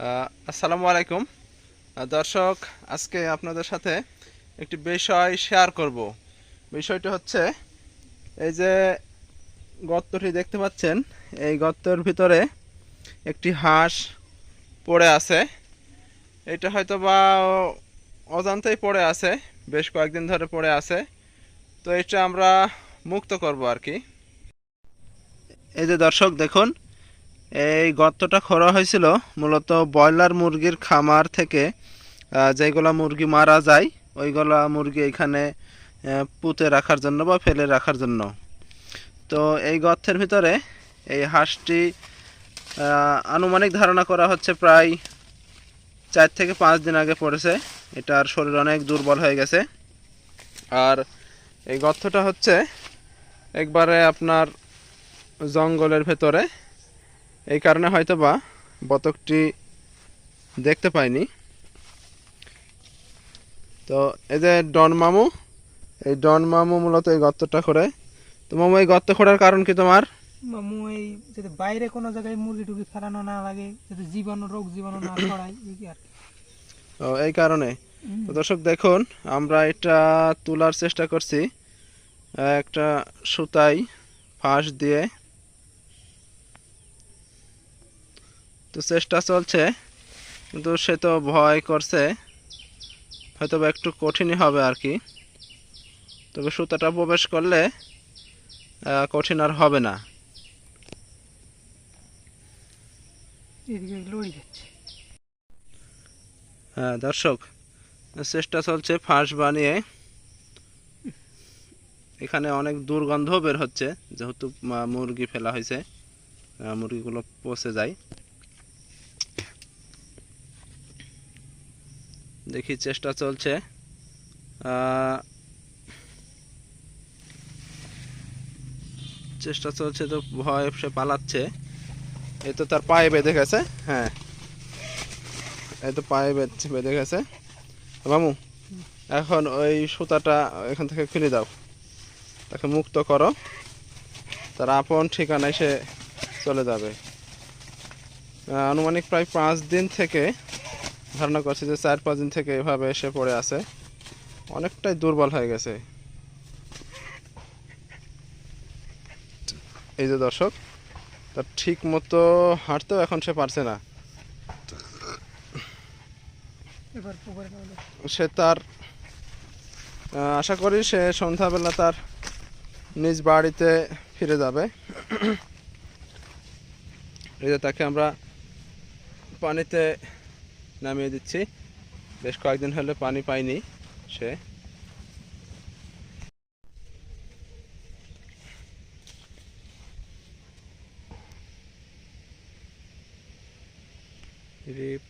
আসসালামু আলাইকুম। দর্শক, আজকে আপনাদের সাথে একটি বিষয় শেয়ার করব। বিষয়টি হচ্ছে, এই যে গর্তটি দেখতে পাচ্ছেন, এই গর্তের ভিতরে একটি হাঁস পড়ে আছে। এটা হয়তো বা অজান্তেই পড়ে আছে, বেশ কয়েকদিন ধরে পড়ে আছে। তো এটা আমরা মুক্ত করব আর কি। এই যে দর্শক, দেখুন এই গর্তটা খোঁড়া হয়েছিল। মূলত ব্রয়লার মুরগির খামার থেকে যেগুলা মুরগি মারা যায়, ওইগুলা মুরগি এখানে পুঁতে রাখার জন্য বা ফেলে রাখার জন্য। তো এই গর্তের ভিতরে এই হাঁসটি আনুমানিক ধারণা করা হচ্ছে প্রায় চার থেকে পাঁচ দিন আগে পড়েছে। এটার শরীর অনেক দুর্বল হয়ে গেছে। আর এই গর্তটা হচ্ছে একবারে আপনার জঙ্গলের ভেতরে। এই কারণে হয়তো বা বতকটি দেখতে পাইনি। তো এই যে ডন মামু এই ডন মামু মূলত এই গর্তটা করে তো মামু এই গর্ত খোঁড়ার কারণ কি তোমার? মামু এই যাতে বাইরে কোনো জায়গায় মুরগি টুরগি ফেলানো না লাগে যাতে জীবাণু রোগ জীবাণু না ছড়ায় আর ও এই কারণে। তো দর্শক দেখুন আমরা এটা তোলার চেষ্টা করছি। একটা সুতাই ফাঁস দিয়ে তো চেষ্টা চলছে কিন্তু সে তো ভয় করছে। হয়তো বা একটু কঠিনই হবে আর কি। তবে সুতাটা প্রবেশ করলে কঠিন আর হবে না। হ্যাঁ দর্শক চেষ্টা চলছে ফাঁস বানিয়ে। এখানে অনেক দুর্গন্ধ বের হচ্ছে যেহেতু মুরগি ফেলা হয়েছে মুরগিগুলো পচে যায়। দেখি চেষ্টা চলছে। চেষ্টা চলছে তো ভয় সে পালাচ্ছে। এই তো তার পায়ে বেঁধে গেছে হ্যাঁ। এই তো পায়ে বেঁধে গেছে। মামু, এখন ওই সুতাটা এখান থেকে খুলে দাও। তাকে মুক্ত করো। তার আপন ঠিকানায় সে চলে যাবে। আনুমানিক প্রায় পাঁচ দিন থেকে ধারণা করছি যে চার পাঁচ দিন থেকে এভাবে এসে পড়ে আছে। অনেকটাই দুর্বল হয়ে গেছে। এই যে দর্শক তার ঠিক মতো হাঁটতেও এখন সে পারছে না। সে তার আশা করি সে সন্ধ্যাবেলা তার নিজ বাড়িতে ফিরে যাবে। এই যে তাকে আমরা পানিতে নামিয়ে দিচ্ছি। বেশ কয়েকদিন হলে পানি পাইনি সে। রিপ